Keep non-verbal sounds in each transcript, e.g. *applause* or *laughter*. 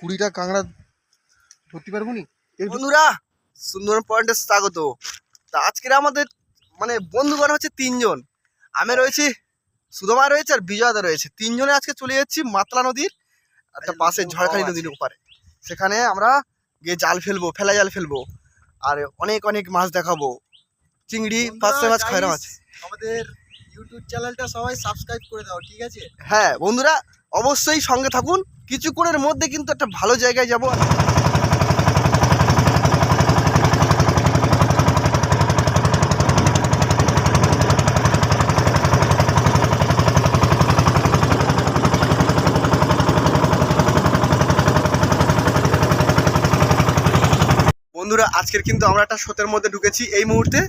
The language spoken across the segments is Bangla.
কুড়িটা কাঁকড়া ধরতে পারব নি? বন্ধুরা সুন্দর পয়েন্টে স্বাগত। তা আজকের আমাদের মানে বন্ধুগণ হচ্ছে তিনজন। আমি রয়েছি সুদমা রয়েছে আর বিজয়দা রয়েছে। তিনজনে আজকে চলে যাচ্ছি মাতলা নদীর একটা পাশে ঝড়খালি নদীর ওপারে। সেখানে আমরা গিয়ে জাল ফেলব ফেলা জাল ফেলব আর অনেক অনেক মাছ দেখাবো। চিংড়ি পাঁচশো মাছ খয়রা মাছ আমাদের ইউটিউব চ্যানেলটা সবাই সাবস্ক্রাইব করে দাও ঠিক আছে? হ্যাঁ বন্ধুরা অবশ্যই সঙ্গে থাকুন। কিছুক্ষণের মধ্যে কিন্তু একটা ভালো জায়গায় যাব। বন্ধুরা, আজকের কিন্তু আমরা একটা স্রোতের মধ্যে ঢুকেছি এই মুহূর্তে।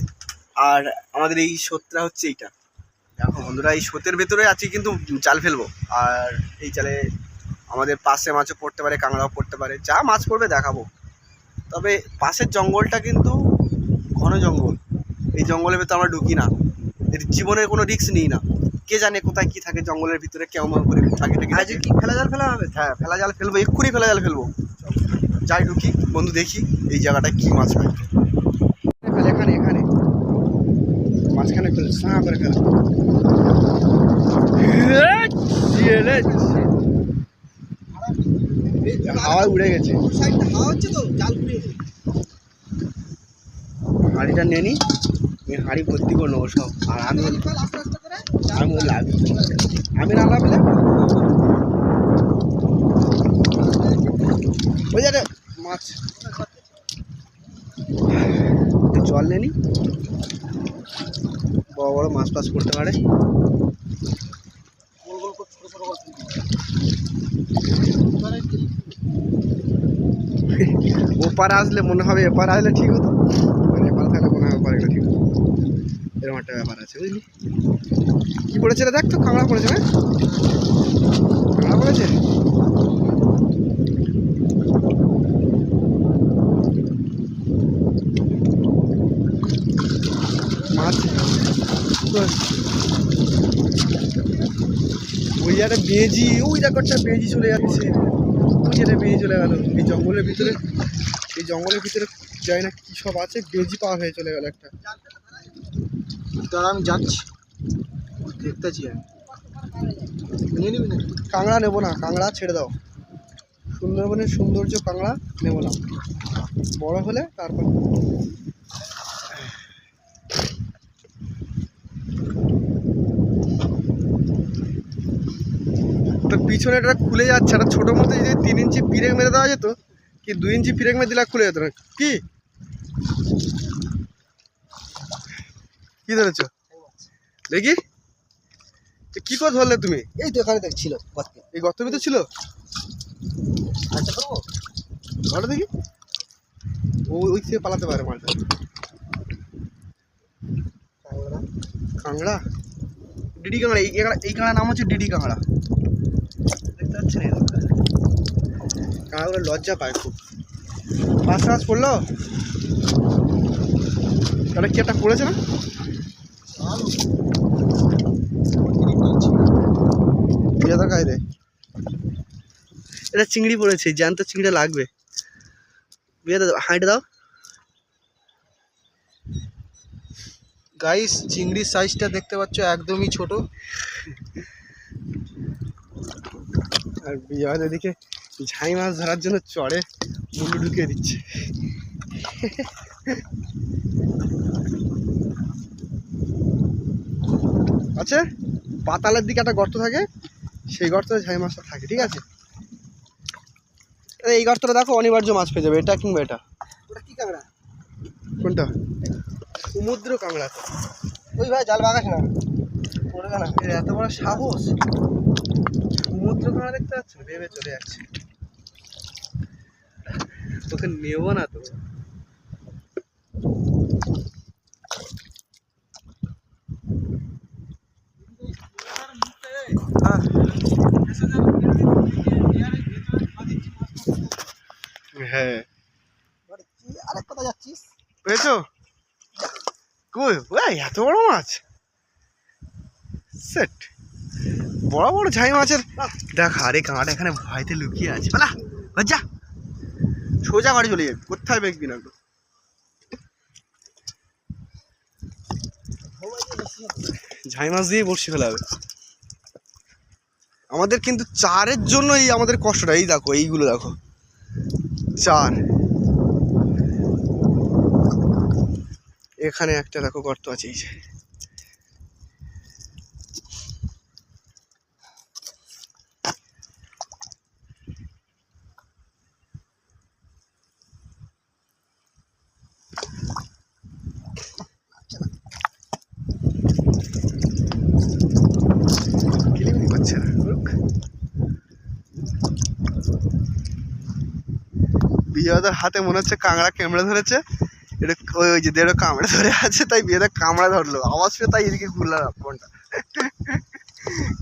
আর আমাদের এই স্রোতটা হচ্ছে এইটা। দেখো বন্ধুরা এই স্রোতের ভেতরে আজকে কিন্তু জাল ফেলব। আর এই জালে আমাদের পাশে মাছও পড়তে পারে কাঁকড়াও পড়তে পারে। যা মাছ পড়বে দেখাবো। তবে পাশের জঙ্গলটা কিন্তু ঘন জঙ্গল। এই জঙ্গলের ভেতরে আমরা ঢুকি না। এর জীবনের কোনো রিস্ক নিই না। কে জানে কোথায় কি থাকে জঙ্গলের ভিতরে কেমন করে থাকে থাকে। আজকে কি ফেলা জাল ফেলা হবে? হ্যাঁ ফেলা জাল ফেলব এক্ষুনি ফেলা জাল ফেলব। যাই ঢুকি বন্ধু দেখি এই জায়গাটায় কি মাছ হয় ফেলে এখানে এখানে ফেলে সাঁ করে ফেলে উড়ে গেছে। হাওয়া হাঁড়িটা নিয়ে নি। আমি হাঁড়ি ভর্তি করে নেব সব। আর আমি আমি লাগি আমি না লাগলে ওই মাছ। জল নেনি বড় বড় মাছ টাছ করতে পারে। ওপারে আসলে মনে হবে এপারে আসলে ঠিক হতো। মানে এপারে থাকলে মনে হবে ওপারে ঠিক হতো। এরকম একটা ব্যাপার আছে, বুঝলি? কি পড়েছে দেখ তো কাঁকড়া পড়েছে না? কাঁকড়া পড়েছে? একটা বেজি ওই দেখো একটা বেজি চলে যাচ্ছে। ওই যেটা বেজি চলে গেল। এই জঙ্গলের ভিতরে এই জঙ্গলের ভিতরে যাই না কি সব আছে বেজি পাওয়া হয়ে চলে গেল একটা। দাঁড়া আমি যাচ্ছি। দেখতেছি আমি। নিয়ে নিবি না কাঁকড়া নেব না কাঁকড়া ছেড়ে দাও। সুন্দরবনের সৌন্দর্য কাঁকড়া নেব না। বড় হলে তারপর পিছনে এটা খুলে যাচ্ছে একটা ছোটো মধ্যে যদি তিন ইঞ্চি পিরেক মেরে দেওয়া যেত কি দুই ইঞ্চি পিরেক মেরে দিলে খুলে যেত না? কি? কি ধরেছ? দেখি। কি করে ধরলে তুমি? এই তো এখানে দেখ ছিল এই গর্তের ভিতর ছিল? আচ্ছা করব ধরো দেখি। ও ওই থেকে পালাতে পারে মালটা। কাঁকড়া। ডিডি কাঁকড়া এই কাঁকড়া এই কাঁকড়ার নাম হচ্ছে ডিডি কাঁকড়া। এই দেখো। কাঁকড়াগুলো লজ্জা পায় খুব। পাঁচ মাস পড়ল তাহলে কি একটা পড়েছে না? এটা চিংড়ি পড়েছে, জ্যান্ত চিংড়ি লাগবে। হাইট দাও গাইস চিংড়ির সাইজটা দেখতে পাচ্ছ একদমই ছোট। আর বিজয় এদিকে ঝাই মাছ ধরার জন্য চড়ে মুন্ডু ঢুকিয়ে দিচ্ছে। আছে পাতালের দিকে একটা গর্ত থাকে সেই গর্তে ঝাই মাছটা থাকে ঠিক আছে? এই গর্তটা দেখো অনিবার্য মাছ পেয়ে যাবে এটা কিংবা এটা। ওটা কি কাঁকড়া কোনটা? সমুদ্র কাঁকড়া তো। ওই ভাই জাল বাগাস না। পড়বে না। এত বড় সাহস। সমুদ্র কাঁকড়া দেখতে পাচ্ছ? ভেবে চলে যাচ্ছে। তোকে নেব না তো। হ্যাঁ। আরেক কথা যাচ্ছিস? পেয়েছ? কই? ওই এত বড় মাছ? বড় বড় ঝাই মাছের। দেখ আরে কাঁটা এখানে ভয়তে লুকিয়ে আছে। আর যা। সোজা বাড়ি চলে যাবি কোথায় বেঁকবি না ঝাই মাছ দিয়ে বসে ফেলা হবে। আমাদের কিন্তু চারের জন্য এই আমাদের কষ্টটা এই দেখো এইগুলো দেখো। চার। এখানে একটা দেখো গর্ত আছে এই যে। করুক। বিজয়দার হাতে মনে হচ্ছে কাঁকড়া কেমড়ে ধরেছে। এটা ওই যে দেড়ো কামড়ে ধরে আছে, তাই বিয়েদা কামড়া ধরলো। আওয়াজ পেয়ে তাই এদিকে ঘুরলাম ফোনটা।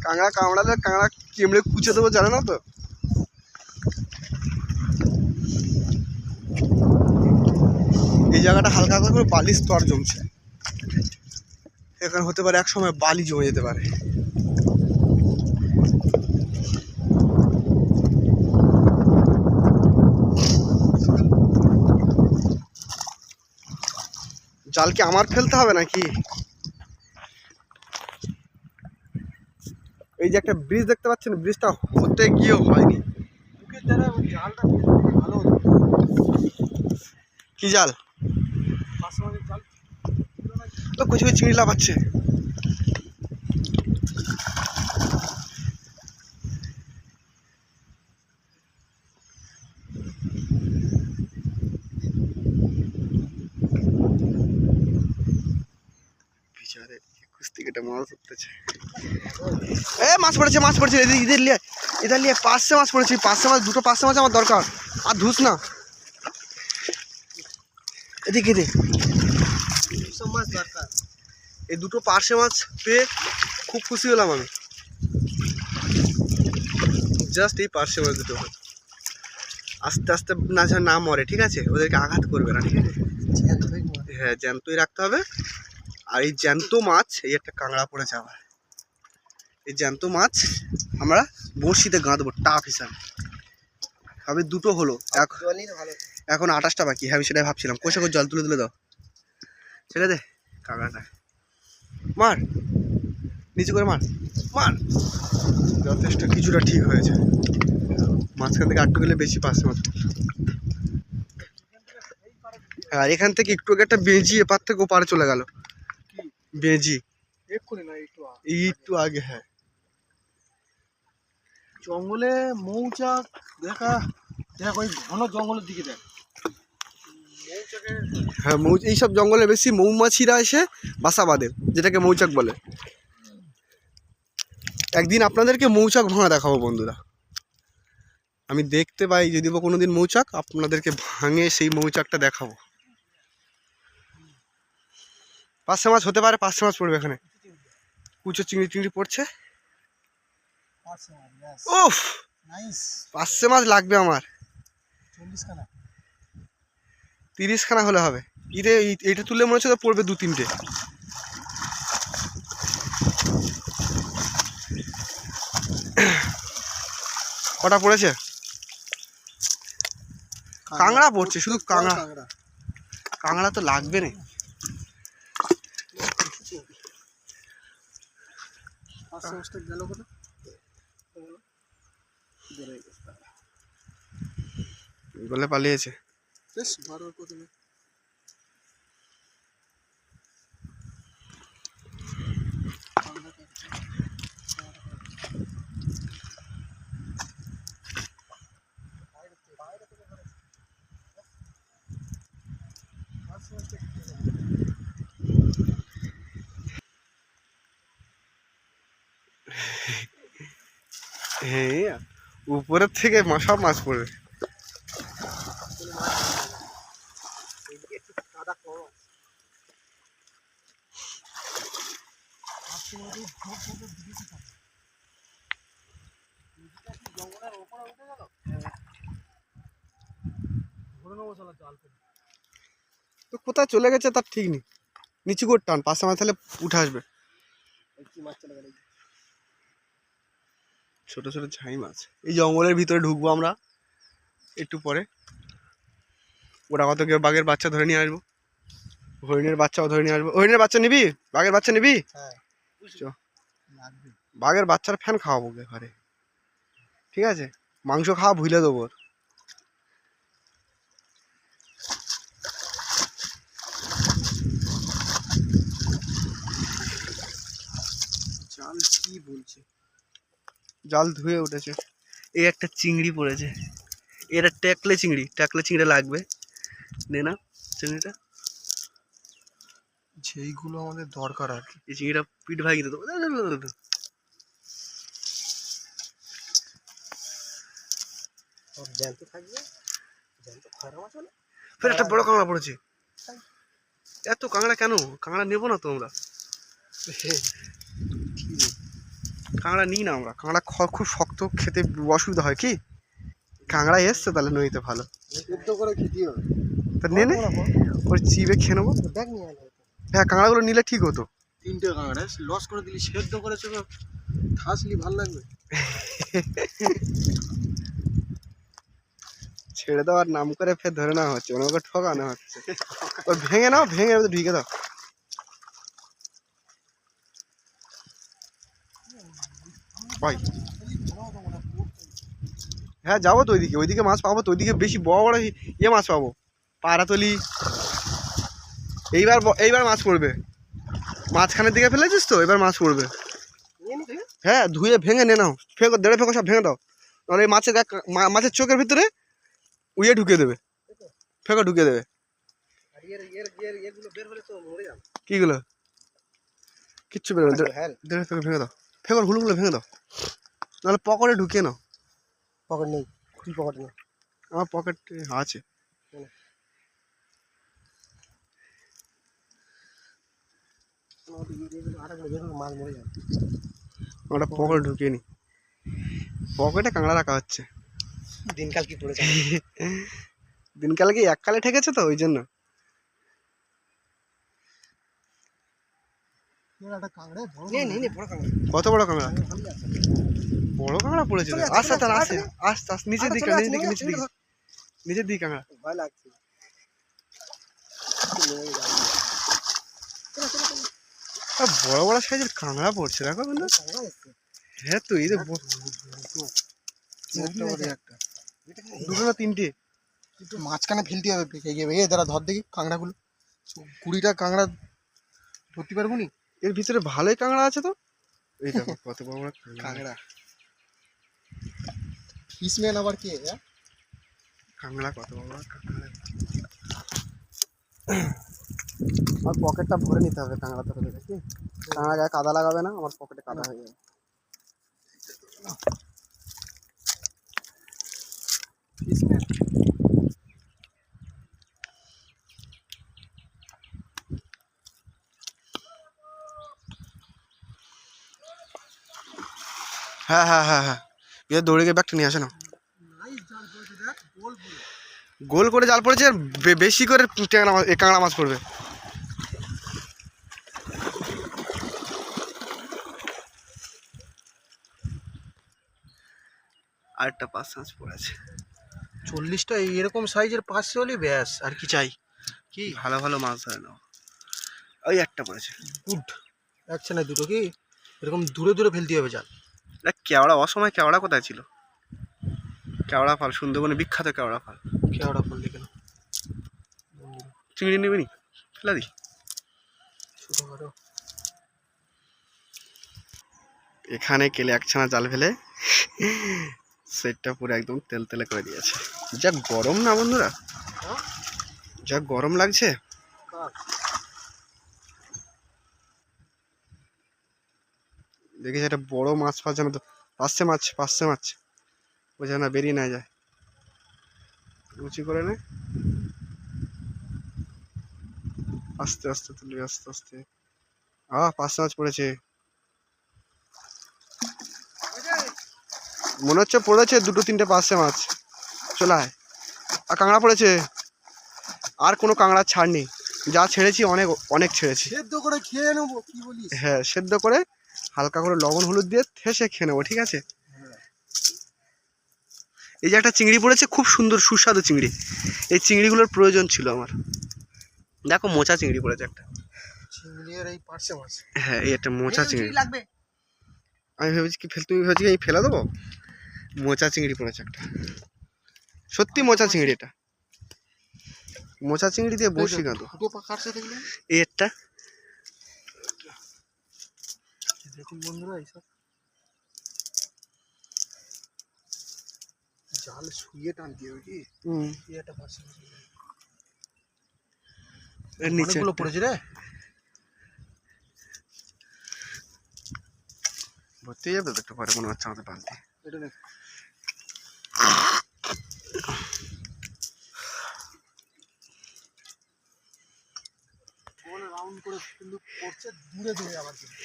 কাঁকড়া কামড়ালে কাঁকড়া কেমড়ে কুচে দেবো, জানে না তো? এই জায়গাটা হালকা হালকা করে বালির স্তর জমছে। এখানে হতে পারে এক সময় বালি জমে যেতে পারে। জাল কি আমার ফেলতে হবে নাকি? এই যে একটা ব্রিজ দেখতে পাচ্ছেন ব্রিজটা হতে গিয়েও হয়নি। কি জাল? কিছু কিছু চিংড়ি লাফাচ্ছে। মাছ ধরতেছে এ মাছ পড়েছে মাছ পড়েছে এদিকে ইদের লিয়ে ইধার লিয়ে পাঁচশো মাছ পড়েছে পাঁচশো মাছ দুটো পাঁচশো মাছ আমার দরকার। আর ধুস না। এদিকে এদিকে। মাছ দরকার। এই দুটো পার্শে মাছ পেয়ে খুব খুশি হলাম আমি। জাস্ট এই পার্শে মাছ দুটো আস্তে আস্তে না না মরে ঠিক আছে? ওদেরকে আঘাত করবে না ঠিক আছে? হ্যাঁ জ্যান্তই রাখতে হবে। আর এই জ্যান্ত মাছ এই একটা কাঁকড়া পড়েছে আবার এই জ্যান্ত মাছ আমরা বড়শিতে গাঁদবো টাফ হিসাবে। হবে দুটো হলো এখন আঠাশটা বাকি হ্যাঁ আমি সেটাই ভাবছিলাম। কষে করে জল তুলে তুলে দাও। ছেড়ে দে কাঁকড়াটা। মার। নিচু করে মার। মার। যথেষ্ট কিছুটা ঠিক হয়েছে। মাঝখান থেকে আটটু গেলে বেশি পাশে মাছ আর এখান থেকে একটু আগে একটা বেঁজি এপার থেকে ওপারে চলে গেল। বেঁজি। একটু আগে। হ্যাঁ। জঙ্গলে মৌচাক দেখা দেখ ওই ঘন জঙ্গলের দিকে দেখ। হ্যাঁ মৌ এইসব জঙ্গলে বেশি মৌমাছিরা এসে বাসা বাঁধে যেটাকে মৌচাক বলে। একদিন আপনাদেরকে মৌচাক ভাঙা দেখাবো বন্ধুরা। আমি দেখতে পাই যদি বা কোনোদিন মৌচাক আপনাদেরকে ভাঙে সেই মৌচাকটা দেখাবো। পাঁচশো মাছ হতে পারে পাঁচশো মাছ পড়বে এখানে। কুচো চিংড়ি চিংড়ি পড়ছে। উফ! পাঁচশো মাছ লাগবে আমার। চল্লিশ খানা তিরিশ খানা হলে হবে। ইরে এই- এইটা তুললে মনে হচ্ছে তো পড়বে দু তিনটে কটা পড়েছে? কাঁকড়া। পড়ছে, শুধু কাঁকড়া। কাঁকড়া তো লাগবে না। মাছটা গেল কোথায়? বলে পালিয়েছে। বেশ ভালো প্রথমে হ্যাঁ উপরের থেকে সব মাছ পড়বে তো কোথায় চলে গেছে তার ঠিক নেই। নিচু করে টান পাঁচশো মাছ তাহলে উঠে আসবে এই কি মাছ চলে গেল ছোট ছোট ঝাই মাছ। এই জঙ্গলের ভিতরে ঢুকবো আমরা একটু পরে। ওরা কত কেউ বাঘের বাচ্চা ধরে নিয়ে আসব। হরিণের বাচ্চাও ধরে নিয়ে আসব। হরিণের বাচ্চা নিবি? বাঘের বাচ্চা নিবি? হ্যাঁ। বাঘের বাচ্চার ফ্যান খাওয়াবো ঘরে। ঠিক আছে? মাংস খাওয়া ভুলে দেবো চাল কি বলছে? জাল ধুয়ে উঠেছে। এই একটা চিংড়ি পড়েছে। এটা ট্যাকলে চিংড়ি। ট্যাকলে চিংড়ি লাগবে। নে না চিংড়িটা। যেইগুলো আমাদের দরকার আর কি। এই চিংড়িটা পিঠ ভাগিয়ে দেবো ফের একটা বড় কাঁকড়া পড়েছে। এত কাঁকড়া কেন? কাঁকড়া নেব না তো আমরা। কাঁকড়া নিই না আমরা। কাঁকড়া খ- খুব শক্ত খেতে অসুবিধা হয়। কি? কাঁকড়া এসছে তাহলে নইতে ভালো। করে তা নে নে ওর চিবে খেয়ে নেব। হ্যাঁ কাঁকড়াগুলো নিলে ঠিক হতো। তিনটে কাঁকড়া লস করে দিলি সেদ্ধ করেছে ঠাসলি ভালো লাগবে। *laughs* ছেড়ে দেওয়ার নাম করে ফের ধরে নেওয়া হচ্ছে মানে ওকে ঠকানো হচ্ছে। ওই ভেঙে নাও ভেঙে ঢুকে দাও। ভাই হ্যাঁ যাব তো ওইদিকে। ওইদিকে মাছ পাবো তো, ওইদিকে বেশি বড় বড় ইয়ে মাছ পাবো। পাড়াতলি। এইবার এইবার মাছ পড়বে। মাঝখানের দিকে ফেলেছিস তো, এবার মাছ পড়বে? হ্যাঁ ধুয়ে ভেঙে নে নাও। ফেঁকো, দেড়ে ফেঁকো, সব ভেঙে দাও। নাহলে এই মাছের মাছের চোখের ভিতরে উইয়ে ঢুকিয়ে দেবে। ফেঁকো, ঢুকিয়ে দেবে। কিগুলো কিচ্ছু বেরোবে দেড়ে ফেঁকো, ভেঙে দাও। ফেঁকোর হুলুগুলো ভেঙে দাও। নাহলে পকেটে ঢুকিয়ে নাও। পকেট নেই কি পকেট নেই? আমার পকেটে আছে। ওটা পকেটে ঢুকিয়ে নি। পকেটে কাঁকড়া রাখা হচ্ছে। দিনকাল কি পড়েছে? দিনকালে কি এককালে ঠেকেছে তো ওই জন্য একটা কাঁকড়া নেই নেই নেই বড় কাঁকড়া কত বড় কাঁকড়া? বড় কাঁকড়া পড়েছে আস্তে চলে আস্তে আস্তে আস্তে নিচের দিকে নিচের দিকে নিচের দিকে নিচের দিকে কাঁকড়া। ভয় লাগছে। আর বড় বড় সাইজের কাঁকড়া পড়ছে দেখো বন্ধু হ্যাঁ তো এই একটা একটা দুটো না তিনটে? একটু মাঝখানে ফেলতে হবে এগিয়ে এগিয়ে দাঁড়া ধর দেখি কাঁকড়াগুলো। কুড়িটা কাঁকড়া ধরতে পারব নি? এর ভিতরে ভালোই কাঁকড়া আছে তো? এই দেখো কত বড় বড় কাঁকড়া। ফিসম্যান আবার কে হ্যাঁ? কাঁকড়া কত বড় বড় কাঁকড়া। আর পকেটটা ভরে নিতে হবে কাঁকড়া ধরে দেখি কাঁকড়া গায়ে কাদা লাগাবে না আমার পকেটে কাদা হয়ে যাবে। ফিসম্যান হ্যাঁ হ্যাঁ হ্যাঁ হ্যাঁ। দৌড়ে গিয়ে ব্যাগটা নিয়ে আসে না গোল করে জাল পড়েছে আর বেশি করে ট্যাংরা মাছ কাঁকড়া মাছ পড়বে। আরেকটা পাঁচ মাছ পড়েছে। চল্লিশটা এরকম সাইজের পাঁচশো হলে ব্যাস আর কি চাই? কি? ভালো ভালো মাছ ধরে নাও ওই একটা পড়েছে। গুড। একছে না দুটো কি? এরকম দূরে দূরে ফেলতে হবে জাল। কেওড়া অসময় কেওড়া কোথায় ছিল? কেওড়া ফল সুন্দরবনে বিখ্যাত কেওড়া ফল। কেওড়া ফল দেখে চিংড়ি নেবে নি? ফেলা দি। এখানে কেলে একছানা জাল ফেলে সেটটা পুরো একদম তেল তেলে করে দিয়েছে। যা গরম না বন্ধুরা? যা গরম লাগছে? দেখেছি একটা বড় মাছ ফাছ যেন তো পাঁচশে মাছ পাঁচশে মাছ। ও যেন বেরিয়ে না যায়। উঁচু করে নে। আস্তে আস্তে তুলবি আস্তে আস্তে। আহ পাঁচশে মাছ পড়েছে। মনে হচ্ছে পড়েছে দুটো তিনটে পাঁচশে মাছ। চলে আয়। আর কাঁকড়া পড়েছে। আর কোনো কাঁকড়া ছাড় নেই। যা ছেড়েছি অনেক অনেক ছেড়েছি। সেদ্ধ করে খেয়ে নেব কি বলিস? হ্যাঁ সেদ্ধ করে হালকা করে লবণ হলুদ দিয়ে থেসে খেয়ে নেব ঠিক আছে? এই যে একটা চিংড়ি পড়েছে খুব সুন্দর সুস্বাদু চিংড়ি। এই চিংড়িগুলোর প্রয়োজন ছিল আমার। দেখো মোচা চিংড়ি পড়েছে একটা। হ্যাঁ এই একটা মোচা চিংড়ি। আমি ভেবেছি কি ফেল তুমি ভেবেছি আমি ফেলে দেবো? মোচা চিংড়ি পড়েছে একটা। সত্যি মোচা চিংড়ি এটা। মোচা চিংড়ি দিয়ে বসি কাঁদো এই একটা দেখুন বন্ধুরা এইসব? জাল শুয়ে টান দিয়ে কি? একটা অনেকগুলো পড়েছে রে। ভর্তি হয়ে যাবে একটু পরে মনে হচ্ছে আমাদের বালতি। এটা দেখ। রাউন্ড করে কিন্তু পড়ছে দূরে দূরে আবার কিন্তু।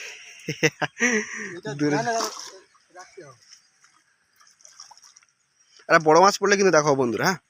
*laughs* আর বড় মাছ পড়লে কিন্তু দেখো বন্ধুরা হ্যাঁ?